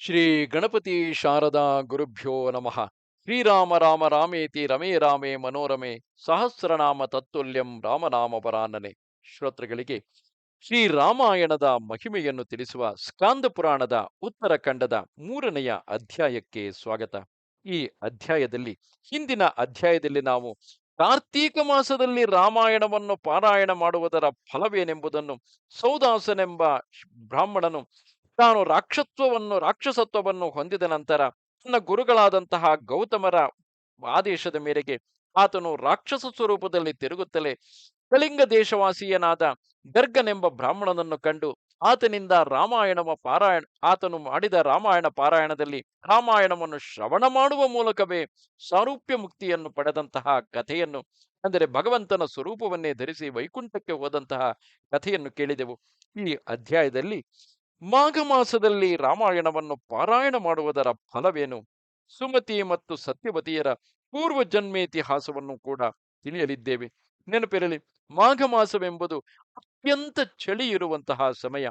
ಶ್ರೀ ಗಣಪತಿ ಶಾರದಾ ಗುರುಭ್ಯೋ ನಮಃ. ಶ್ರೀರಾಮ ರಾಮ ರಾಮೇತಿ ರಮೇ ರಾಮೇ ಮನೋರಮೆ ಸಹಸ್ರನಾಮ ತತ್ತುಲ್ಯಂ ರಾಮನಾಮ ಪರಾನನೆ ಶ್ರೋತೃಗಳಿಗೆ ಶ್ರೀರಾಮಾಯಣದ ಮಹಿಮೆಯನ್ನು ತಿಳಿಸುವ ಸ್ಕಾಂದ ಪುರಾಣದ ಉತ್ತರ ಖಂಡದ ಮೂರನೆಯ ಅಧ್ಯಾಯಕ್ಕೆ ಸ್ವಾಗತ. ಈ ಅಧ್ಯಾಯದಲ್ಲಿ ಹಿಂದಿನ ಅಧ್ಯಾಯದಲ್ಲಿ ನಾವು ಕಾರ್ತೀಕ ಮಾಸದಲ್ಲಿ ರಾಮಾಯಣವನ್ನು ಪಾರಾಯಣ ಮಾಡುವುದರ ಫಲವೇನೆಂಬುದನ್ನು ಸೌದಾಸನೆಂಬ ಬ್ರಾಹ್ಮಣನು ತಾನು ರಾಕ್ಷತ್ವವನ್ನು, ರಾಕ್ಷಸತ್ವವನ್ನು ಹೊಂದಿದ ನಂತರ ತನ್ನ ಗುರುಗಳಾದಂತಹ ಗೌತಮರ ಆದೇಶದ ಮೇರೆಗೆ ಆತನು ರಾಕ್ಷಸ ಸ್ವರೂಪದಲ್ಲಿ ತಿರುಗುತ್ತಲೇ ಕಳಿಂಗ ದೇಶವಾಸಿಯನಾದ ಗರ್ಗನೆಂಬ ಬ್ರಾಹ್ಮಣನನ್ನು ಕಂಡು ಆತನಿಂದ ರಾಮಾಯಣವ ಪಾರಾಯಣ, ಆತನು ಮಾಡಿದ ರಾಮಾಯಣ ಪಾರಾಯಣದಲ್ಲಿ ರಾಮಾಯಣವನ್ನು ಶ್ರವಣ ಮಾಡುವ ಮೂಲಕವೇ ಸಾರೂಪ್ಯ ಮುಕ್ತಿಯನ್ನು ಪಡೆದಂತಹ ಕಥೆಯನ್ನು, ಅಂದರೆ ಭಗವಂತನ ಸ್ವರೂಪವನ್ನೇ ಧರಿಸಿ ವೈಕುಂಠಕ್ಕೆ ಹೋದಂತಹ ಕಥೆಯನ್ನು ಕೇಳಿದೆವು. ಈ ಅಧ್ಯಾಯದಲ್ಲಿ ಮಾಘ ಮಾಸದಲ್ಲಿ ರಾಮಾಯಣವನ್ನು ಪಾರಾಯಣ ಮಾಡುವುದರ ಫಲವೇನು? ಸುಮತಿ ಮತ್ತು ಸತ್ಯವತಿಯರ ಪೂರ್ವ ಜನ್ಮೇತಿಹಾಸವನ್ನು ಕೂಡ ತಿಳಿಯಲಿದ್ದೇವೆ. ನೆನಪಿರಲಿ ಮಾಘ ಮಾಸವೆಂಬುದು ಅತ್ಯಂತ ಚಳಿ ಇರುವಂತಹ ಸಮಯ.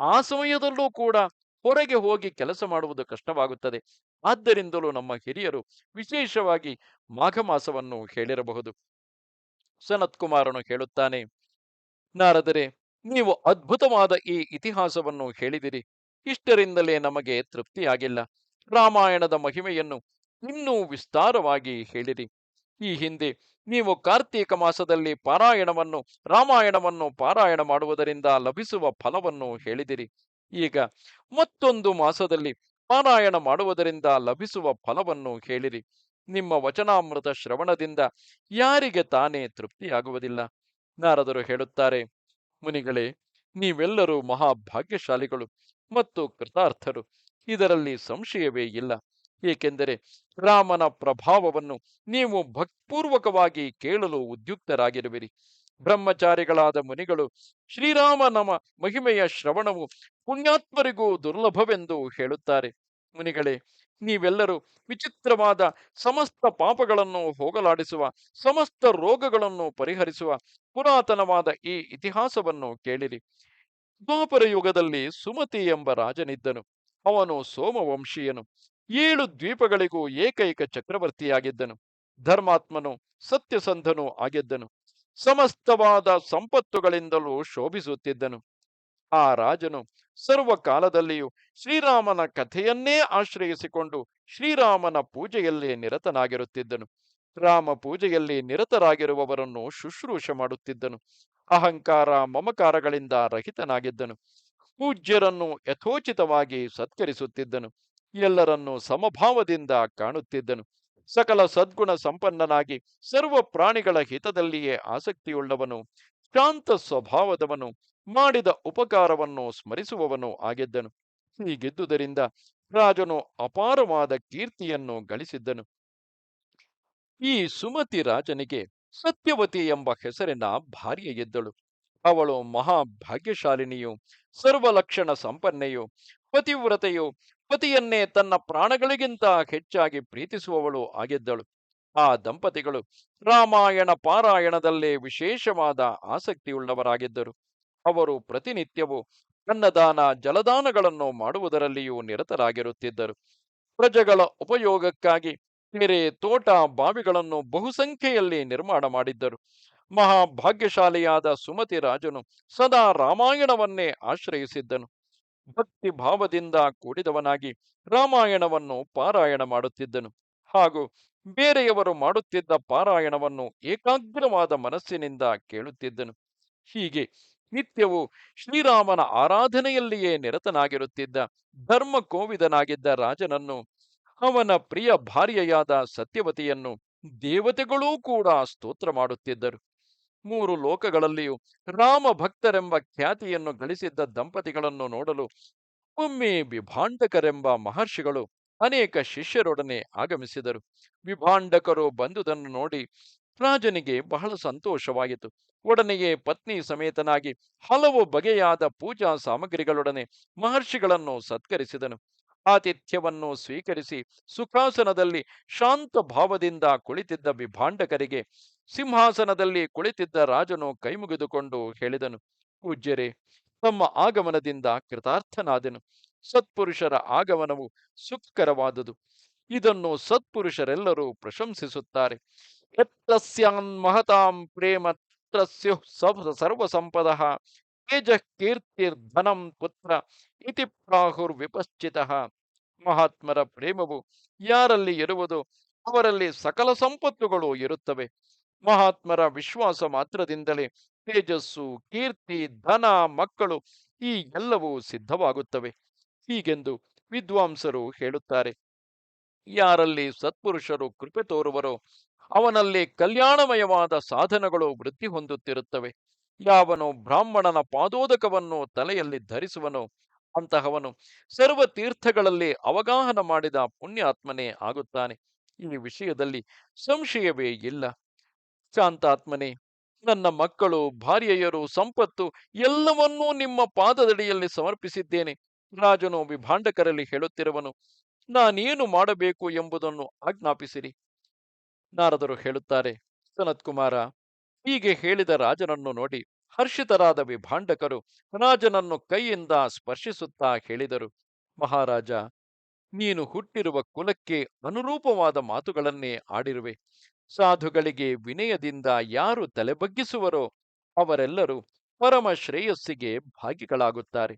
ಆ ಸಮಯದಲ್ಲೂ ಕೂಡ ಹೊರಗೆ ಹೋಗಿ ಕೆಲಸ ಮಾಡುವುದು ಕಷ್ಟವಾಗುತ್ತದೆ. ಆದ್ದರಿಂದಲೂ ನಮ್ಮ ಹಿರಿಯರು ವಿಶೇಷವಾಗಿ ಮಾಘ ಮಾಸವನ್ನು ಹೇಳಿರಬಹುದು. ಸನತ್ ಕುಮಾರನು ಹೇಳುತ್ತಾನೆ, ನಾರದರೆ ನೀವು ಅದ್ಭುತವಾದ ಈ ಇತಿಹಾಸವನ್ನು ಹೇಳಿದಿರಿ. ಇಷ್ಟರಿಂದಲೇ ನಮಗೆ ತೃಪ್ತಿಯಾಗಿಲ್ಲ ರಾಮಾಯಣದ ಮಹಿಮೆಯನ್ನು ಇನ್ನೂ ವಿಸ್ತಾರವಾಗಿ ಹೇಳಿರಿ. ಈ ಹಿಂದೆ ನೀವು ಕಾರ್ತೀಕ ಮಾಸದಲ್ಲಿ ಪಾರಾಯಣವನ್ನು, ರಾಮಾಯಣವನ್ನು ಪಾರಾಯಣ ಮಾಡುವುದರಿಂದ ಲಭಿಸುವ ಫಲವನ್ನು ಹೇಳಿದಿರಿ. ಈಗ ಮತ್ತೊಂದು ಮಾಸದಲ್ಲಿ ಪಾರಾಯಣ ಮಾಡುವುದರಿಂದ ಲಭಿಸುವ ಫಲವನ್ನು ಹೇಳಿರಿ. ನಿಮ್ಮ ವಚನಾಮೃತ ಶ್ರವಣದಿಂದ ಯಾರಿಗೆ ತಾನೇ ತೃಪ್ತಿಯಾಗುವುದಿಲ್ಲ? ನಾರದರು ಹೇಳುತ್ತಾರೆ ಮುನಿಗಳೇ, ನೀವೆಲ್ಲರೂ ಮಹಾಭಾಗ್ಯಶಾಲಿಗಳು ಮತ್ತು ಕೃತಾರ್ಥರು. ಇದರಲ್ಲಿ ಸಂಶಯವೇ ಇಲ್ಲ. ಏಕೆಂದರೆ ರಾಮನ ಪ್ರಭಾವವನ್ನು ನೀವು ಭಕ್ಪೂರ್ವಕವಾಗಿ ಕೇಳಲು ಉದ್ಯುಕ್ತರಾಗಿರುವಿರಿ. ಬ್ರಹ್ಮಚಾರಿಗಳಾದ ಮುನಿಗಳು, ಶ್ರೀರಾಮ ನಮ ಮಹಿಮೆಯ ಶ್ರವಣವು ಪುಣ್ಯಾತ್ಮರಿಗೂ ದುರ್ಲಭವೆಂದು ಹೇಳುತ್ತಾರೆ. ಮುನಿಗಳೇ ನೀವೆಲ್ಲರೂ ವಿಚಿತ್ರವಾದ ಸಮಸ್ತ ಪಾಪಗಳನ್ನು ಹೋಗಲಾಡಿಸುವ, ಸಮಸ್ತ ರೋಗಗಳನ್ನು ಪರಿಹರಿಸುವ ಪುರಾತನವಾದ ಈ ಇತಿಹಾಸವನ್ನು ಕೇಳಿರಿ. ದ್ವಾಪರ ಯುಗದಲ್ಲಿ ಸುಮತಿ ಎಂಬ ರಾಜನಿದ್ದನು. ಅವನು ಸೋಮವಂಶೀಯನು. ಏಳು ದ್ವೀಪಗಳಿಗೂ ಏಕೈಕ ಚಕ್ರವರ್ತಿಯಾಗಿದ್ದನು. ಧರ್ಮಾತ್ಮನು ಸತ್ಯಸಂಧನು ಆಗಿದ್ದನು. ಸಮಸ್ತವಾದ ಸಂಪತ್ತುಗಳಿಂದಲೂ ಶೋಭಿಸುತ್ತಿದ್ದನು. ಆ ರಾಜನು ಸರ್ವ ಕಾಲದಲ್ಲಿಯೂ ಶ್ರೀರಾಮನ ಕಥೆಯನ್ನೇ ಆಶ್ರಯಿಸಿಕೊಂಡು ಶ್ರೀರಾಮನ ಪೂಜೆಯಲ್ಲಿ ನಿರತನಾಗಿರುತ್ತಿದ್ದನು. ರಾಮ ಪೂಜೆಯಲ್ಲಿ ನಿರತರಾಗಿರುವವರನ್ನು ಶುಶ್ರೂಷ ಮಾಡುತ್ತಿದ್ದನು. ಅಹಂಕಾರ ಮಮಕಾರಗಳಿಂದ ರಹಿತನಾಗಿದ್ದನು. ಪೂಜ್ಯರನ್ನು ಯಥೋಚಿತವಾಗಿ ಸತ್ಕರಿಸುತ್ತಿದ್ದನು. ಎಲ್ಲರನ್ನೂ ಸಮಭಾವದಿಂದ ಕಾಣುತ್ತಿದ್ದನು. ಸಕಲ ಸದ್ಗುಣ ಸಂಪನ್ನನಾಗಿ ಸರ್ವ ಪ್ರಾಣಿಗಳ ಹಿತದಲ್ಲಿಯೇ ಆಸಕ್ತಿಯುಳ್ಳವನು. ಶಾಂತ ಸ್ವಭಾವದವನು. ಮಾಡಿದ ಉಪಕಾರವನ್ನು ಸ್ಮರಿಸುವವನು ಆಗಿದ್ದನು. ಹೀಗಿದ್ದುದರಿಂದ ರಾಜನು ಅಪಾರವಾದ ಕೀರ್ತಿಯನ್ನು ಗಳಿಸಿದ್ದನು. ಈ ಸುಮತಿ ರಾಜನಿಗೆ ಸತ್ಯವತಿ ಎಂಬ ಹೆಸರಿನ ಭಾರ್ಯ ಎದ್ದಳು ಅವಳು ಮಹಾಭಾಗ್ಯಶಾಲಿನಿಯು, ಸರ್ವಲಕ್ಷಣ ಸಂಪನ್ನೆಯು, ಪತಿವ್ರತೆಯು, ಪತಿಯನ್ನೇ ತನ್ನ ಪ್ರಾಣಗಳಿಗಿಂತ ಹೆಚ್ಚಾಗಿ ಪ್ರೀತಿಸುವವಳು ಆಗಿದ್ದಳು. ಆ ದಂಪತಿಗಳು ರಾಮಾಯಣ ಪಾರಾಯಣದಲ್ಲೇ ವಿಶೇಷವಾದ ಆಸಕ್ತಿಯುಳ್ಳವರಾಗಿದ್ದರು. ಅವರು ಪ್ರತಿನಿತ್ಯವೂ ಅನ್ನದಾನ, ಜಲದಾನಗಳನ್ನು ಮಾಡುವುದರಲ್ಲಿಯೂ ನಿರತರಾಗಿರುತ್ತಿದ್ದರು. ಪ್ರಜೆಗಳ ಉಪಯೋಗಕ್ಕಾಗಿ ಕೆರೆ, ತೋಟ, ಬಾವಿಗಳನ್ನು ಬಹುಸಂಖ್ಯೆಯಲ್ಲಿ ನಿರ್ಮಾಣ ಮಾಡಿದ್ದರು. ಮಹಾಭಾಗ್ಯಶಾಲಿಯಾದ ಸುಮತಿ ರಾಜನು ಸದಾ ರಾಮಾಯಣವನ್ನೇ ಆಶ್ರಯಿಸಿದ್ದನು. ಭಕ್ತಿ ಭಾವದಿಂದ ಕೂಡಿದವನಾಗಿ ರಾಮಾಯಣವನ್ನು ಪಾರಾಯಣ ಮಾಡುತ್ತಿದ್ದನು. ಹಾಗೂ ಬೇರೆಯವರು ಮಾಡುತ್ತಿದ್ದ ಪಾರಾಯಣವನ್ನು ಏಕಾಗ್ರವಾದ ಮನಸ್ಸಿನಿಂದ ಕೇಳುತ್ತಿದ್ದನು. ಹೀಗೆ ನಿತ್ಯವೂ ಶ್ರೀರಾಮನ ಆರಾಧನೆಯಲ್ಲಿಯೇ ನಿರತನಾಗಿರುತ್ತಿದ್ದ ಧರ್ಮ ಕೋವಿದನಾಗಿದ್ದ ರಾಜನನ್ನು, ಅವನ ಪ್ರಿಯ ಭಾರ್ಯೆಯಾದ ಸತ್ಯವತಿಯನ್ನು ದೇವತೆಗಳೂ ಕೂಡ ಸ್ತೋತ್ರ ಮಾಡುತ್ತಿದ್ದರು. ಮೂರು ಲೋಕಗಳಲ್ಲಿಯೂ ರಾಮ ಭಕ್ತರೆಂಬ ಖ್ಯಾತಿಯನ್ನು ಗಳಿಸಿದ್ದ ದಂಪತಿಗಳನ್ನು ನೋಡಲು ಒಮ್ಮೆ ವಿಭಾಂಡಕರೆಂಬ ಮಹರ್ಷಿಗಳು ಅನೇಕ ಶಿಷ್ಯರೊಡನೆ ಆಗಮಿಸಿದರು. ವಿಭಾಂಡಕರು ಬಂದುದನ್ನು ನೋಡಿ ರಾಜನಿಗೆ ಬಹಳ ಸಂತೋಷವಾಯಿತು ಒಡನೆಯೇ ಪತ್ನಿ ಸಮೇತನಾಗಿ ಹಲವು ಬಗೆಯಾದ ಪೂಜಾ ಸಾಮಗ್ರಿಗಳೊಡನೆ ಮಹರ್ಷಿಗಳನ್ನು ಸತ್ಕರಿಸಿದನು. ಆತಿಥ್ಯವನ್ನು ಸ್ವೀಕರಿಸಿ ಸುಖಾಸನದಲ್ಲಿ ಶಾಂತ ಭಾವದಿಂದ ಕುಳಿತಿದ್ದ ವಿಭಾಂಡಕರಿಗೆ ಸಿಂಹಾಸನದಲ್ಲಿ ಕುಳಿತಿದ್ದ ರಾಜನು ಕೈಮುಗಿದುಕೊಂಡು ಹೇಳಿದನು, ಪೂಜ್ಯರೇ, ತಮ್ಮ ಆಗಮನದಿಂದ ಕೃತಾರ್ಥನಾದನು. ಸತ್ಪುರುಷರ ಆಗಮನವು ಸುಖಕರವಾದುದು. ಇದನ್ನು ಸತ್ಪುರುಷರೆಲ್ಲರೂ ಪ್ರಶಂಸಿಸುತ್ತಾರೆ. ಯತ್ತಸ್ಯಾನ್ ಮಹತಾಂ ಪ್ರೇಮ ತಸ್ಯು ಸರ್ವ ಸಂಪದ ತೇಜ ಕೀರ್ತಿರ್ಧನಂ ಪುತ್ರ ಇತಿ ಪ್ರಾಹುರ್ ಮಹಾತ್ಮರ ಪ್ರೇಮವು ಯಾರಲ್ಲಿ ಇರುವುದು ಅವರಲ್ಲಿ ಸಕಲ ಸಂಪತ್ತುಗಳು ಇರುತ್ತವೆ। ಮಹಾತ್ಮರ ವಿಶ್ವಾಸ ಮಾತ್ರದಿಂದಲೇ ತೇಜಸ್ಸು, ಕೀರ್ತಿ, ಧನ, ಮಕ್ಕಳು ಈ ಎಲ್ಲವೂ ಸಿದ್ಧವಾಗುತ್ತವೆ। ಹೀಗೆಂದು ವಿದ್ವಾಂಸರು ಹೇಳುತ್ತಾರೆ, ಯಾರಲ್ಲಿ ಸತ್ಪುರುಷರು ಕೃಪೆ ತೋರುವರೋ ಅವನಲ್ಲಿ ಕಲ್ಯಾಣಮಯವಾದ ಸಾಧನಗಳು ವೃದ್ಧಿ ಹೊಂದುತ್ತಿರುತ್ತವೆ. ಯಾವನು ಬ್ರಾಹ್ಮಣನ ಪಾದೋದಕವನ್ನು ತಲೆಯಲ್ಲಿ ಧರಿಸುವನು, ಅಂತಹವನು ಸರ್ವ ತೀರ್ಥಗಳಲ್ಲಿ ಅವಗಾಹನ ಮಾಡಿದ ಪುಣ್ಯಾತ್ಮನೇ ಆಗುತ್ತಾನೆ. ಈ ವಿಷಯದಲ್ಲಿ ಸಂಶಯವೇ ಇಲ್ಲ. ಶಾಂತಾತ್ಮನೇ, ನನ್ನ ಮಕ್ಕಳು, ಭಾರ್ಯೆಯರು, ಸಂಪತ್ತು ಎಲ್ಲವನ್ನೂ ನಿಮ್ಮ ಪಾದದಡಿಯಲ್ಲಿ ಸಮರ್ಪಿಸಿದ್ದೇನೆ. ರಾಜನು ವಿಭಾಂಡಕರಲ್ಲಿ ಹೇಳುತ್ತಿರುವನು, ನಾನೇನು ಮಾಡಬೇಕು ಎಂಬುದನ್ನು ಆಜ್ಞಾಪಿಸಿರಿ. ನಾರದರು ಹೇಳುತ್ತಾರೆ, ಸನತ್ ಕುಮಾರ, ಹೀಗೆ ಹೇಳಿದ ರಾಜನನ್ನು ನೋಡಿ ಹರ್ಷಿತರಾದ ವಿಭಾಂಡಕರು ರಾಜನನ್ನು ಕೈಯಿಂದ ಸ್ಪರ್ಶಿಸುತ್ತಾ ಹೇಳಿದರು. ಮಹಾರಾಜ, ನೀನು ಹುಟ್ಟಿರುವ ಕುಲಕ್ಕೆ ಅನುರೂಪವಾದ ಮಾತುಗಳನ್ನೇ ಆಡಿರುವೆ. ಸಾಧುಗಳಿಗೆ ವಿನಯದಿಂದ ಯಾರು ತಲೆಬಗ್ಗಿಸುವರೋ ಅವರೆಲ್ಲರೂ ಪರಮ ಶ್ರೇಯಸ್ಸಿಗೆ ಭಾಗಿಗಳಾಗುತ್ತಾರೆ.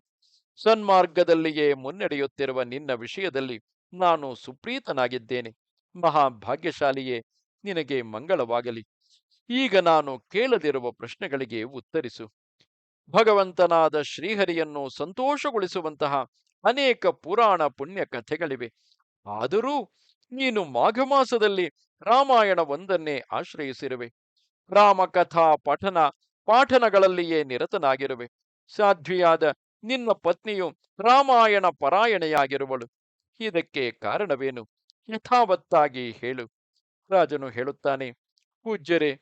ಸನ್ಮಾರ್ಗದಲ್ಲಿಯೇ ಮುನ್ನಡೆಯುತ್ತಿರುವ ನಿನ್ನ ವಿಷಯದಲ್ಲಿ ನಾನು ಸುಪ್ರೀತನಾಗಿದ್ದೇನೆ. ಮಹಾಭಾಗ್ಯಶಾಲಿಯೇ ನಿನಗೆ ಮಂಗಳವಾಗಲಿ. ಈಗ ನಾನು ಕೇಳದಿರುವ ಪ್ರಶ್ನೆಗಳಿಗೆ ಉತ್ತರಿಸು. ಭಗವಂತನಾದ ಶ್ರೀಹರಿಯನ್ನು ಸಂತೋಷಗೊಳಿಸುವಂತಹ ಅನೇಕ ಪುರಾಣ ಪುಣ್ಯ ಕಥೆಗಳಿವೆ. ಆದರೂ ನೀನು ಮಾಘ ಮಾಸದಲ್ಲಿ ರಾಮಾಯಣ ಒಂದನ್ನೇ ಆಶ್ರಯಿಸಿರುವೆ. ರಾಮಕಥಾ ಪಠನ ಪಾಠನಗಳಲ್ಲಿಯೇ ನಿರತನಾಗಿರುವೆ. ಸಾಧ್ವಿಯಾದ ನಿನ್ನ ಪತ್ನಿಯು ರಾಮಾಯಣ ಪರಾಯಣೆಯಾಗಿರುವಳು. ಇದಕ್ಕೆ ಕಾರಣವೇನು? ಯಥಾವತ್ತಾಗಿ ಹೇಳು. ರಾಜನು ಹೇಳುತ್ತಾನೆ, ಪೂಜ್ಯರೇ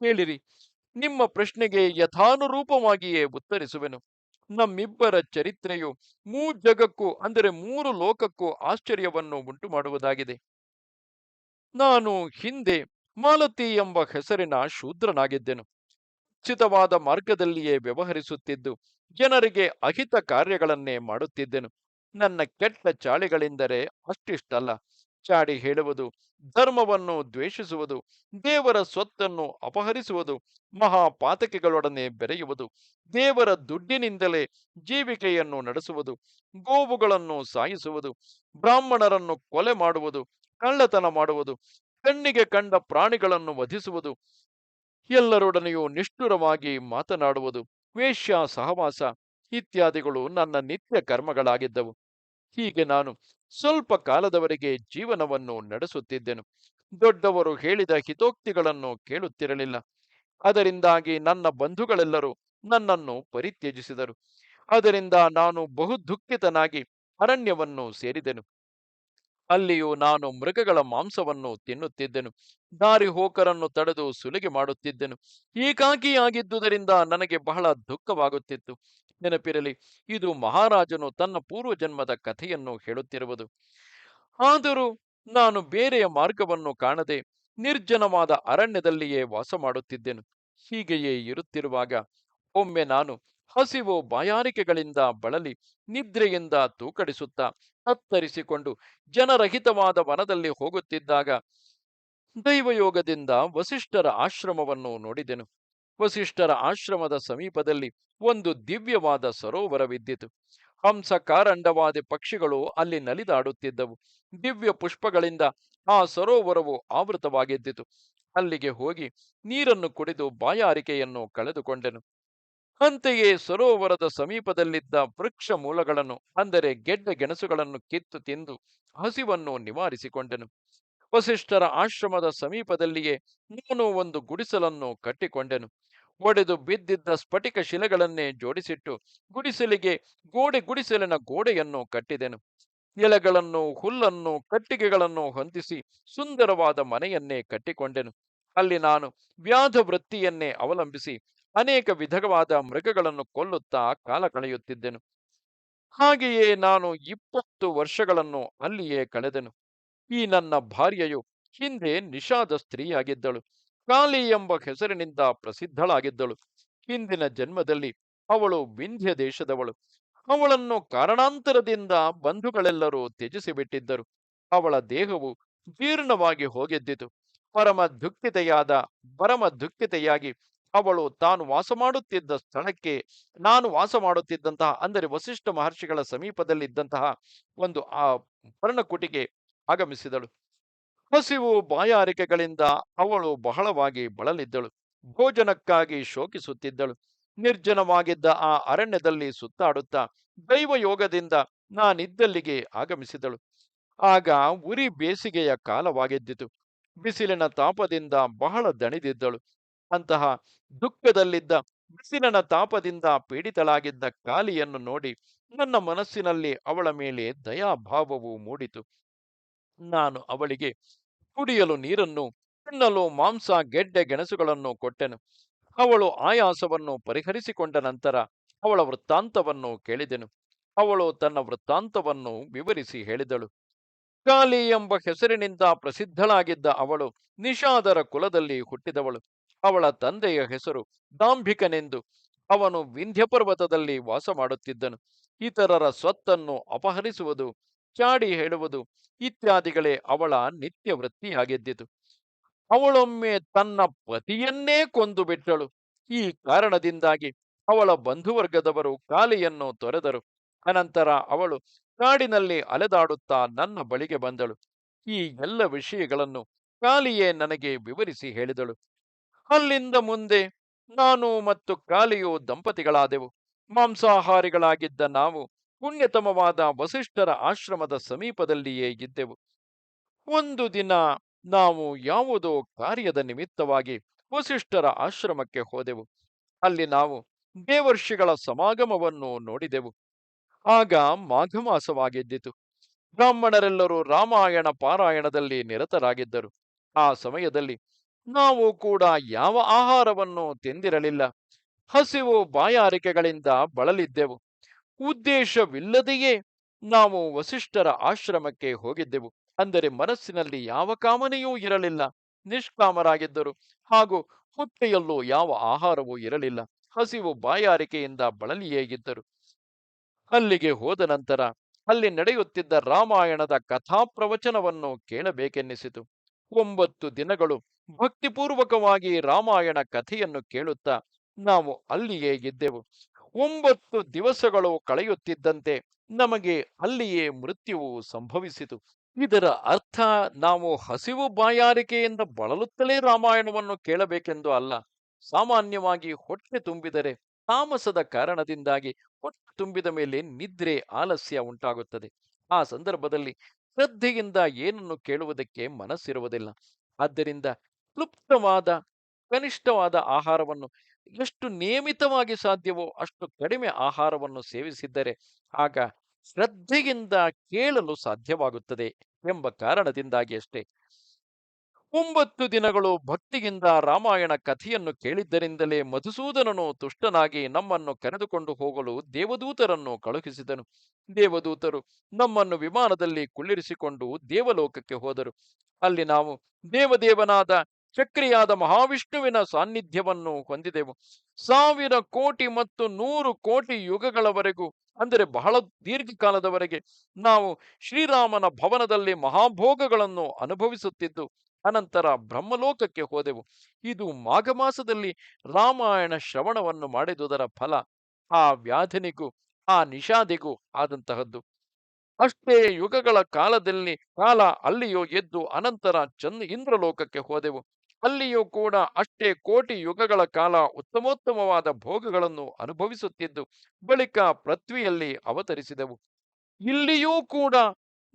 ಹೇಳಿರಿ ನಿಮ್ಮ ಪ್ರಶ್ನೆಗೆ ಯಥಾನುರೂಪವಾಗಿಯೇ ಉತ್ತರಿಸುವೆನು. ನಮ್ಮಿಬ್ಬರ ಚರಿತ್ರೆಯು ಮೂ ಜಗಕ್ಕೂ ಅಂದರೆ ಮೂರು ಲೋಕಕ್ಕೂ ಆಶ್ಚರ್ಯವನ್ನು ಉಂಟು ಮಾಡುವುದಾಗಿದೆ ನಾನು ಹಿಂದೆ ಮಾಲತಿ ಎಂಬ ಹೆಸರಿನ ಶೂದ್ರನಾಗಿದ್ದೆನು. ಉಚಿತವಾದ ಮಾರ್ಗದಲ್ಲಿಯೇ ವ್ಯವಹರಿಸುತ್ತಿದ್ದು, ಜನರಿಗೆ ಅಹಿತ ಕಾರ್ಯಗಳನ್ನೇ ಮಾಡುತ್ತಿದ್ದೆನು. ನನ್ನ ಕೆಟ್ಟ ಚಾಳಿಗಳೆಂದರೆ ಅಷ್ಟಿಷ್ಟಲ್ಲ. ಚಾಡಿ ಹೇಳುವುದು, ಧರ್ಮವನ್ನು ದ್ವೇಷಿಸುವುದು, ದೇವರ ಸ್ವತ್ತನ್ನು ಅಪಹರಿಸುವುದು, ಮಹಾಪಾತಕಿಗಳೊಡನೆ ಬೆರೆಯುವುದು, ದೇವರ ದುಡ್ಡಿನಿಂದಲೇ ಜೀವಿಕೆಯನ್ನು ನಡೆಸುವುದು, ಗೋವುಗಳನ್ನು ಸಾಯಿಸುವುದು, ಬ್ರಾಹ್ಮಣರನ್ನು ಕೊಲೆ ಮಾಡುವುದು, ಕಳ್ಳತನ ಮಾಡುವುದು, ಕಣ್ಣಿಗೆ ಕಂಡ ಪ್ರಾಣಿಗಳನ್ನು ವಧಿಸುವುದು, ಎಲ್ಲರೊಡನೆಯೂ ನಿಷ್ಠುರವಾಗಿ ಮಾತನಾಡುವುದು ವೇಶ್ಯ ಸಹವಾಸ ಇತ್ಯಾದಿಗಳು ನನ್ನ ನಿತ್ಯ ಕರ್ಮಗಳಾಗಿದ್ದವು. ಹೀಗೆ ನಾನು ಸ್ವಲ್ಪ ಕಾಲದವರೆಗೆ ಜೀವನವನ್ನು ನಡೆಸುತ್ತಿದ್ದೆನು. ದೊಡ್ಡವರು ಹೇಳಿದ ಹಿತೋಕ್ತಿಗಳನ್ನು ಕೇಳುತ್ತಿರಲಿಲ್ಲ. ಅದರಿಂದಾಗಿ ನನ್ನ ಬಂಧುಗಳೆಲ್ಲರೂ ನನ್ನನ್ನು ಪರಿತ್ಯಜಿಸಿದರು. ಅದರಿಂದ ನಾನು ಬಹು ದುಃಖಿತನಾಗಿ ಅರಣ್ಯವನ್ನು ಸೇರಿದೆನು. ಅಲ್ಲಿಯೂ ನಾನು ಮೃಗಗಳ ಮಾಂಸವನ್ನು ತಿನ್ನುತ್ತಿದ್ದೆನು. ದಾರಿ ಹೋಕರನ್ನು ತಡೆದು ಸುಲಿಗೆ ಮಾಡುತ್ತಿದ್ದೆನು. ಏಕಾಕಿಯಾಗಿದ್ದುದರಿಂದ ನನಗೆ ಬಹಳ ದುಃಖವಾಗುತ್ತಿತ್ತು. ನೆನಪಿರಲಿ, ಇದು ಮಹಾರಾಜನು ತನ್ನ ಪೂರ್ವ ಜನ್ಮದ ಕಥೆಯನ್ನು ಹೇಳುತ್ತಿರುವುದು. ಆದರೂ ನಾನು ಬೇರೆಯ ಮಾರ್ಗವನ್ನು ಕಾಣದೆ ನಿರ್ಜನವಾದ ಅರಣ್ಯದಲ್ಲಿಯೇ ವಾಸ ಮಾಡುತ್ತಿದ್ದೆನು. ಹೀಗೆಯೇ ಇರುತ್ತಿರುವಾಗ ಒಮ್ಮೆ ನಾನು ಹಸಿವು ಬಾಯಾರಿಕೆಗಳಿಂದ ಬಳಲಿ ನಿದ್ರೆಯಿಂದ ತೂಕಡಿಸುತ್ತಾ ತತ್ತರಿಸಿಕೊಂಡು ಜನರಹಿತವಾದ ವನದಲ್ಲಿ ಹೋಗುತ್ತಿದ್ದಾಗ ದೈವಯೋಗದಿಂದ ವಸಿಷ್ಠರ ಆಶ್ರಮವನ್ನು ನೋಡಿದೆನು. ವಸಿಷ್ಠರ ಆಶ್ರಮದ ಸಮೀಪದಲ್ಲಿ ಒಂದು ದಿವ್ಯವಾದ ಸರೋವರವಿದ್ದಿತು ಹಂಸ ಕಾರಂಡವಾದಿ ಪಕ್ಷಿಗಳು ಅಲ್ಲಿ ನಲಿದಾಡುತ್ತಿದ್ದವು. ದಿವ್ಯ ಪುಷ್ಪಗಳಿಂದ ಆ ಸರೋವರವು ಆವೃತವಾಗಿದ್ದಿತು. ಅಲ್ಲಿಗೆ ಹೋಗಿ ನೀರನ್ನು ಕುಡಿದು ಬಾಯಾರಿಕೆಯನ್ನು ಕಳೆದುಕೊಂಡೆನು. ಅಂತೆಯೇ ಸರೋವರದ ಸಮೀಪದಲ್ಲಿದ್ದ ವೃಕ್ಷ ಮೂಲಗಳನ್ನು, ಅಂದರೆ ಗೆಡ್ಡೆ ಗೆಣಸುಗಳನ್ನು ಕಿತ್ತು ತಿಂದು ಹಸಿವನ್ನು ನಿವಾರಿಸಿಕೊಂಡೆನು. ವಸಿಷ್ಠರ ಆಶ್ರಮದ ಸಮೀಪದಲ್ಲಿಯೇ ನಾನು ಒಂದು ಗುಡಿಸಲನ್ನು ಕಟ್ಟಿಕೊಂಡೆನು. ಒಡೆದು ಬಿದ್ದಿದ್ದ ಸ್ಫಟಿಕ ಶಿಲೆಗಳನ್ನೇ ಜೋಡಿಸಿಟ್ಟು ಗುಡಿಸಲಿಗೆ ಗೋಡೆ ಗುಡಿಸಲಿನ ಗೋಡೆಯನ್ನು ಕಟ್ಟಿದೆನು. ಎಲೆಗಳನ್ನು, ಹುಲ್ಲನ್ನು, ಕಟ್ಟಿಗೆಗಳನ್ನು ಹೊಂದಿಸಿ ಸುಂದರವಾದ ಮನೆಯನ್ನೇ ಕಟ್ಟಿಕೊಂಡೆನು. ಅಲ್ಲಿ ನಾನು ವ್ಯಾಧ ವೃತ್ತಿಯನ್ನೇ ಅವಲಂಬಿಸಿ ಅನೇಕ ವಿಧವಾದ ಮೃಗಗಳನ್ನು ಕೊಲ್ಲುತ್ತಾ ಕಾಲ ಕಳೆಯುತ್ತಿದ್ದೆನು. ಹಾಗೆಯೇ ನಾನು ಇಪ್ಪತ್ತು ವರ್ಷಗಳನ್ನು ಅಲ್ಲಿಯೇ ಕಳೆದೆನು. ಈ ನನ್ನ ಭಾರ್ಯೆಯು ಹಿಂದೆ ನಿಷಾದ ಸ್ತ್ರೀಯಾಗಿದ್ದಳು. ಕಾಳಿ ಎಂಬ ಹೆಸರಿನಿಂದ ಪ್ರಸಿದ್ಧಳಾಗಿದ್ದಳು. ಹಿಂದಿನ ಜನ್ಮದಲ್ಲಿ ಅವಳು ವಿಂಧ್ಯ ದೇಶದವಳು. ಅವಳನ್ನು ಕಾರಣಾಂತರದಿಂದ ಬಂಧುಗಳೆಲ್ಲರೂ ತ್ಯಜಿಸಿಬಿಟ್ಟಿದ್ದರು. ಅವಳ ದೇಹವು ಜೀರ್ಣವಾಗಿ ಹೋಗಿದ್ದಿತು. ಪರಮ ದುಃಖಿತೆಯಾದ, ಪರಮ ದುಃಖಿತೆಯಾಗಿ ಅವಳು ತಾನು ವಾಸ ಮಾಡುತ್ತಿದ್ದ ಸ್ಥಳಕ್ಕೆ ನಾನು ವಾಸ ಮಾಡುತ್ತಿದ್ದಂತಹ ಅಂದರೆ ವಸಿಷ್ಠ ಮಹರ್ಷಿಗಳ ಸಮೀಪದಲ್ಲಿದ್ದಂತಹ ಒಂದು ಆ ಪರ್ಣಕುಟಿಗೆ ಆಗಮಿಸಿದಳು. ಹಸಿವು ಬಾಯಾರಿಕೆಗಳಿಂದ ಅವಳು ಬಹಳವಾಗಿ ಬಳಲಿದ್ದಳು. ಭೋಜನಕ್ಕಾಗಿ ಶೋಕಿಸುತ್ತಿದ್ದಳು. ನಿರ್ಜನವಾಗಿದ್ದ ಆ ಅರಣ್ಯದಲ್ಲಿ ಸುತ್ತಾಡುತ್ತಾ ದೈವಯೋಗದಿಂದ ನಾನಿದ್ದಲ್ಲಿಗೆ ಆಗಮಿಸಿದಳು. ಆಗ ಉರಿ ಬೇಸಿಗೆಯ ಕಾಲವಾಗಿದ್ದಿತು. ಬಿಸಿಲಿನ ತಾಪದಿಂದ ಬಹಳ ದಣಿದಿದ್ದಳು. ಅಂತಹ ದುಃಖದಲ್ಲಿದ್ದ, ಬಿಸಿಲಿನ ತಾಪದಿಂದ ಪೀಡಿತಳಾಗಿದ್ದ ಕಾಲಿಯನ್ನು ನೋಡಿ ನನ್ನ ಮನಸ್ಸಿನಲ್ಲಿ ಅವಳ ಮೇಲೆ ದಯಾಭಾವವು ಮೂಡಿತು. ನಾನು ಅವಳಿಗೆ ಕುಡಿಯಲು ನೀರನ್ನು, ತಿನ್ನಲು ಮಾಂಸ, ಗೆಡ್ಡೆ, ಗೆಣಸುಗಳನ್ನು ಕೊಟ್ಟೆನು. ಅವಳು ಆಯಾಸವನ್ನು ಪರಿಹರಿಸಿಕೊಂಡ ನಂತರ ಅವಳ ವೃತ್ತಾಂತವನ್ನು ಕೇಳಿದೆನು. ಅವಳು ತನ್ನ ವೃತ್ತಾಂತವನ್ನು ವಿವರಿಸಿ ಹೇಳಿದಳು. ಕಾಲಿ ಎಂಬ ಹೆಸರಿನಿಂದ ಪ್ರಸಿದ್ಧಳಾಗಿದ್ದ ಅವಳು ನಿಷಾದರ ಕುಲದಲ್ಲಿ ಹುಟ್ಟಿದವಳು. ಅವಳ ತಂದೆಯ ಹೆಸರು ದಾಂಭಿಕನೆಂದು ಅವನು ವಿಂಧ್ಯ ಪರ್ವತದಲ್ಲಿ ವಾಸ ಮಾಡುತ್ತಿದ್ದನು ಇತರರ ಸ್ವತ್ತನ್ನು ಅಪಹರಿಸುವುದು ಚಾಡಿ ಹೇಳುವುದು ಇತ್ಯಾದಿಗಳೇ ಅವಳ ನಿತ್ಯ ವೃತ್ತಿಯಾಗಿದ್ದಿತು ಅವಳೊಮ್ಮೆ ತನ್ನ ಪತಿಯನ್ನೇ ಕೊಂದು ಬಿಟ್ಟಳು. ಈ ಕಾರಣದಿಂದಾಗಿ ಅವಳ ಬಂಧುವರ್ಗದವರು ಕಾಲಿಯನ್ನು ತೊರೆದರು. ಅನಂತರ ಅವಳು ಕಾಡಿನಲ್ಲಿ ಅಲೆದಾಡುತ್ತಾ ನನ್ನ ಬಳಿಗೆ ಬಂದಳು. ಈ ಎಲ್ಲ ವಿಷಯಗಳನ್ನು ಕಾಲಿಯೇ ನನಗೆ ವಿವರಿಸಿ ಹೇಳಿದಳು. ಅಲ್ಲಿಂದ ಮುಂದೆ ನಾನು ಮತ್ತು ಕಾಲಿಯು ದಂಪತಿಗಳಾದೆವು. ಮಾಂಸಾಹಾರಿಗಳಾಗಿದ್ದ ನಾವು ಪುಣ್ಯತಮವಾದ ವಸಿಷ್ಠರ ಆಶ್ರಮದ ಸಮೀಪದಲ್ಲಿಯೇ ಇದ್ದೆವು. ಒಂದು ದಿನ ನಾವು ಯಾವುದೋ ಕಾರ್ಯದ ನಿಮಿತ್ತವಾಗಿ ವಸಿಷ್ಠರ ಆಶ್ರಮಕ್ಕೆ ಹೋದೆವು. ಅಲ್ಲಿ ನಾವು ದೇವರ್ಷಿಗಳ ಸಮಾಗಮವನ್ನು ನೋಡಿದೆವು. ಆಗ ಮಾಘಮಾಸವಾಗಿದ್ದಿತು. ಬ್ರಾಹ್ಮಣರೆಲ್ಲರೂ ರಾಮಾಯಣ ಪಾರಾಯಣದಲ್ಲಿ ನಿರತರಾಗಿದ್ದರು. ಆ ಸಮಯದಲ್ಲಿ ನಾವು ಕೂಡ ಯಾವ ಆಹಾರವನ್ನು ತಿಂದಿರಲಿಲ್ಲ. ಹಸಿವು ಬಾಯಾರಿಕೆಗಳಿಂದ ಬಳಲಿದ್ದೆವು. ಉದ್ದೇಶವಿಲ್ಲದೆಯೇ ನಾವು ವಸಿಷ್ಠರ ಆಶ್ರಮಕ್ಕೆ ಹೋಗಿದ್ದೆವು. ಅಂದರೆ ಮನಸ್ಸಿನಲ್ಲಿ ಯಾವ ಕಾಮನೆಯೂ ಇರಲಿಲ್ಲ. ನಿಷ್ಕಾಮರಾಗಿದ್ದರು. ಹಾಗೂ ಹೊಟ್ಟೆಯಲ್ಲೂ ಯಾವ ಆಹಾರವೂ ಇರಲಿಲ್ಲ. ಹಸಿವು ಬಾಯಾರಿಕೆಯಿಂದ ಬಳಲಿಯೇ ಇದ್ದರು. ಅಲ್ಲಿಗೆ ಹೋದ ನಂತರ ಅಲ್ಲಿ ನಡೆಯುತ್ತಿದ್ದ ರಾಮಾಯಣದ ಕಥಾಪ್ರವಚನವನ್ನು ಕೇಳಬೇಕೆನ್ನಿಸಿತು. ಒಂಬತ್ತು ದಿನಗಳು ಭಕ್ತಿಪೂರ್ವಕವಾಗಿ ರಾಮಾಯಣ ಕಥೆಯನ್ನು ಕೇಳುತ್ತಾ ನಾವು ಅಲ್ಲಿಯೇ ಇದ್ದೆವು. ಒಂಬತ್ತು ದಿವಸಗಳು ಕಳೆಯುತ್ತಿದ್ದಂತೆ ನಮಗೆ ಅಲ್ಲಿಯೇ ಮೃತ್ಯುವು ಸಂಭವಿಸಿತು. ಇದರ ಅರ್ಥ ನಾವು ಹಸಿವು ಬಾಯಾರಿಕೆಯಿಂದ ಬಳಲುತ್ತಲೇ ರಾಮಾಯಣವನ್ನು ಕೇಳಬೇಕೆಂದು ಅಲ್ಲ, ಸಾಮಾನ್ಯವಾಗಿ ಹೊಟ್ಟೆ ತುಂಬಿದರೆ ತಾಮಸದ ಕಾರಣದಿಂದಾಗಿ ಹೊಟ್ಟೆ ತುಂಬಿದ ಮೇಲೆ ನಿದ್ರೆ ಆಲಸ್ಯ ಉಂಟಾಗುತ್ತದೆ. ಆ ಸಂದರ್ಭದಲ್ಲಿ ಶ್ರದ್ಧೆಯಿಂದ ಏನನ್ನು ಕೇಳುವುದಕ್ಕೆ ಮನಸ್ಸಿರುವುದಿಲ್ಲ. ಆದ್ದರಿಂದ ಕ್ಲುಪ್ತವಾದ, ಕನಿಷ್ಠವಾದ ಆಹಾರವನ್ನು ಎಷ್ಟು ನಿಯಮಿತವಾಗಿ ಸಾಧ್ಯವೋ ಅಷ್ಟು ಕಡಿಮೆ ಆಹಾರವನ್ನು ಸೇವಿಸಿದ್ದರೆ ಆಗ ಶ್ರದ್ಧೆಯಿಂದ ಕೇಳಲು ಸಾಧ್ಯವಾಗುತ್ತದೆ ಎಂಬ ಕಾರಣದಿಂದಾಗಿ ಅಷ್ಟೇ. ಒಂಬತ್ತು ದಿನಗಳು ಭಕ್ತಿಯಿಂದ ರಾಮಾಯಣ ಕಥೆಯನ್ನು ಕೇಳಿದ್ದರಿಂದಲೇ ಮಧುಸೂದನನು ತುಷ್ಟನಾಗಿ ನಮ್ಮನ್ನು ಕರೆದುಕೊಂಡು ಹೋಗಲು ದೇವದೂತರನ್ನು ಕಳುಹಿಸಿದನು. ದೇವದೂತರು ನಮ್ಮನ್ನು ವಿಮಾನದಲ್ಲಿ ಕುಳ್ಳಿರಿಸಿಕೊಂಡು ದೇವಲೋಕಕ್ಕೆ ಹೋದರು. ಅಲ್ಲಿ ನಾವು ದೇವದೇವನಾದ ಚಕ್ರಿಯಾದ ಮಹಾವಿಷ್ಣುವಿನ ಸಾನ್ನಿಧ್ಯವನ್ನು ಹೊಂದಿದೆವು. ಸಾವಿರ ಕೋಟಿ ಮತ್ತು ನೂರು ಕೋಟಿ ಯುಗಗಳವರೆಗೂ, ಅಂದರೆ ಬಹಳ ದೀರ್ಘಕಾಲದವರೆಗೆ, ನಾವು ಶ್ರೀರಾಮನ ಭವನದಲ್ಲಿ ಮಹಾಭೋಗಗಳನ್ನು ಅನುಭವಿಸುತ್ತಿದ್ದು, ಅನಂತರ ಬ್ರಹ್ಮಲೋಕಕ್ಕೆ ಹೋದೆವು. ಇದು ಮಾಘಮಾಸದಲ್ಲಿ ರಾಮಾಯಣ ಶ್ರವಣವನ್ನು ಮಾಡಿದುದರ ಫಲ, ಆ ವ್ಯಾಧನಿಗೂ, ಆ ನಿಷಾದಿಗೂ ಆದಂತಹದ್ದು. ಅಷ್ಟೇ ಯುಗಗಳ ಕಾಲದಲ್ಲಿ ಕಾಲ ಅಲ್ಲಿಯೋ ಎದ್ದು ಅನಂತರ ಚಂದ ಇಂದ್ರಲೋಕಕ್ಕೆ ಹೋದೆವು. ಅಲ್ಲಿಯೂ ಕೂಡ ಅಷ್ಟೇ ಕೋಟಿ ಯುಗಗಳ ಕಾಲ ಉತ್ತಮೋತ್ತಮವಾದ ಭೋಗಗಳನ್ನು ಅನುಭವಿಸುತ್ತಿದ್ದು ಬಳಿಕ ಪೃಥ್ವಿಯಲ್ಲಿ ಅವತರಿಸಿದೆವು. ಇಲ್ಲಿಯೂ ಕೂಡ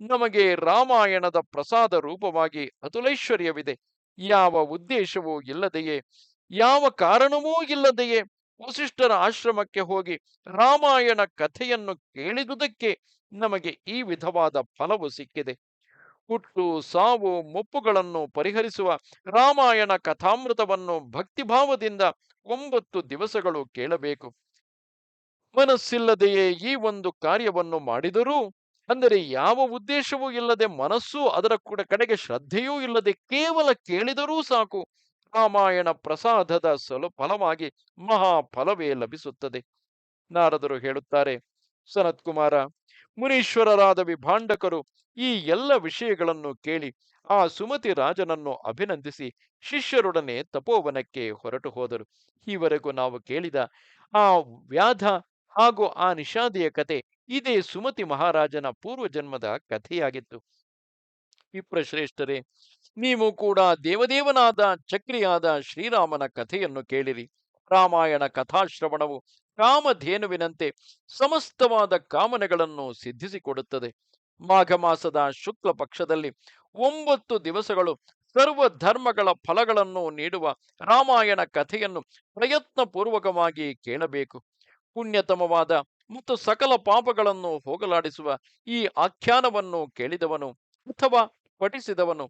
ನಮಗೆ ರಾಮಾಯಣದ ಪ್ರಸಾದ ರೂಪವಾಗಿ ಅತುಲೈಶ್ವರ್ಯವಿದೆ. ಯಾವ ಉದ್ದೇಶವೂ ಇಲ್ಲದೆಯೇ, ಯಾವ ಕಾರಣವೂ ಇಲ್ಲದೆಯೇ ವಸಿಷ್ಠರ ಆಶ್ರಮಕ್ಕೆ ಹೋಗಿ ರಾಮಾಯಣ ಕಥೆಯನ್ನು ಕೇಳಿದುದಕ್ಕೆ ನಮಗೆ ಈ ವಿಧವಾದ ಫಲವು ಸಿಕ್ಕಿದೆ. ಹುಟ್ಟು ಸಾವು, ಮುಪ್ಪುಗಳನ್ನು ಪರಿಹರಿಸುವ ರಾಮಾಯಣ ಕಥಾಮೃತವನ್ನು ಭಕ್ತಿಭಾವದಿಂದ ಒಂಬತ್ತು ದಿವಸಗಳು ಕೇಳಬೇಕು. ಮನಸ್ಸಿಲ್ಲದೆಯೇ ಈ ಒಂದು ಕಾರ್ಯವನ್ನು ಮಾಡಿದರೂ, ಅಂದರೆ ಯಾವ ಉದ್ದೇಶವೂ ಇಲ್ಲದೆ ಮನಸ್ಸು ಅದರ ಕೂಡ ಕಡೆಗೆ ಶ್ರದ್ಧೆಯೂ ಇಲ್ಲದೆ ಕೇವಲ ಕೇಳಿದರೂ ಸಾಕು, ರಾಮಾಯಣ ಪ್ರಸಾದದ ಸಲು, ಫಲವಾಗಿ ಮಹಾಫಲವೇ ಲಭಿಸುತ್ತದೆ. ನಾರದರು ಹೇಳುತ್ತಾರೆ, ಸನತ್ಕುಮಾರ ಮುನೀಶ್ವರರಾದ ವಿಭಾಂಡಕರು ಈ ಎಲ್ಲ ವಿಷಯಗಳನ್ನು ಕೇಳಿ ಆ ಸುಮತಿ ರಾಜನನ್ನು ಅಭಿನಂದಿಸಿ ಶಿಷ್ಯರೊಡನೆ ತಪೋವನಕ್ಕೆ ಹೊರಟು ಹೋದರು. ಈವರೆಗೂ ನಾವು ಕೇಳಿದ ಆ ವ್ಯಾಧ ಹಾಗೂ ಆ ನಿಷಾದಿಯ ಕತೆ ಇದೇ ಸುಮತಿ ಮಹಾರಾಜನ ಪೂರ್ವಜನ್ಮದ ಕಥೆಯಾಗಿತ್ತು. ವಿಪ್ರಶ್ರೇಷ್ಠರೇ, ನೀವು ಕೂಡ ದೇವದೇವನಾದ ಚಕ್ರಿಯಾದ ಶ್ರೀರಾಮನ ಕಥೆಯನ್ನು ಕೇಳಿರಿ. ರಾಮಾಯಣ ಕಥಾಶ್ರವಣವು ಕಾಮಧೇನುವಿನಂತೆ ಸಮಸ್ತವಾದ ಕಾಮನೆಗಳನ್ನು ಸಿದ್ಧಿಸಿಕೊಡುತ್ತದೆ. ಮಾಘ ಮಾಸದ ಶುಕ್ಲ ಪಕ್ಷದಲ್ಲಿ ಒಂಬತ್ತು ದಿವಸಗಳು ಸರ್ವ ಧರ್ಮಗಳ ಫಲಗಳನ್ನು ನೀಡುವ ರಾಮಾಯಣ ಕಥೆಯನ್ನು ಪ್ರಯತ್ನ ಪೂರ್ವಕವಾಗಿ ಕೇಳಬೇಕು. ಪುಣ್ಯತಮವಾದ ಮತ್ತು ಸಕಲ ಪಾಪಗಳನ್ನು ಹೋಗಲಾಡಿಸುವ ಈ ಆಖ್ಯಾನವನ್ನು ಕೇಳಿದವನು ಅಥವಾ ಪಠಿಸಿದವನು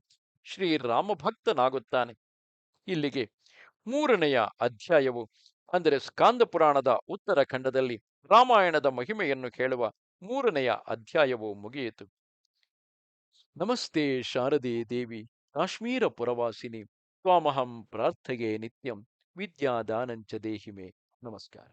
ಶ್ರೀರಾಮ ಭಕ್ತನಾಗುತ್ತಾನೆ ಇಲ್ಲಿಗೆ ಮೂರನೆಯ ಅಧ್ಯಾಯವು ಅಂದರೆ ಸ್ಕಾಂದ ಪುರಾಣದ ಉತ್ತರ ಖಂಡದಲ್ಲಿ ರಾಮಾಯಣದ ಮಹಿಮೆಯನ್ನು ಹೇಳುವ ಮೂರನೆಯ ಅಧ್ಯಾಯವು ಮುಗಿಯಿತು. ನಮಸ್ತೆ ಶಾರದೆ ದೇವಿ, ಕಾಶ್ಮೀರ ಪುರವಾಸಿನಿ, ತ್ವಾಮಹಂ ಪ್ರಾರ್ಥಗೆ ನಿತ್ಯಂ, ವಿದ್ಯಾದಾನಂಚ ದೇಹಿಮೆ. ನಮಸ್ಕಾರ.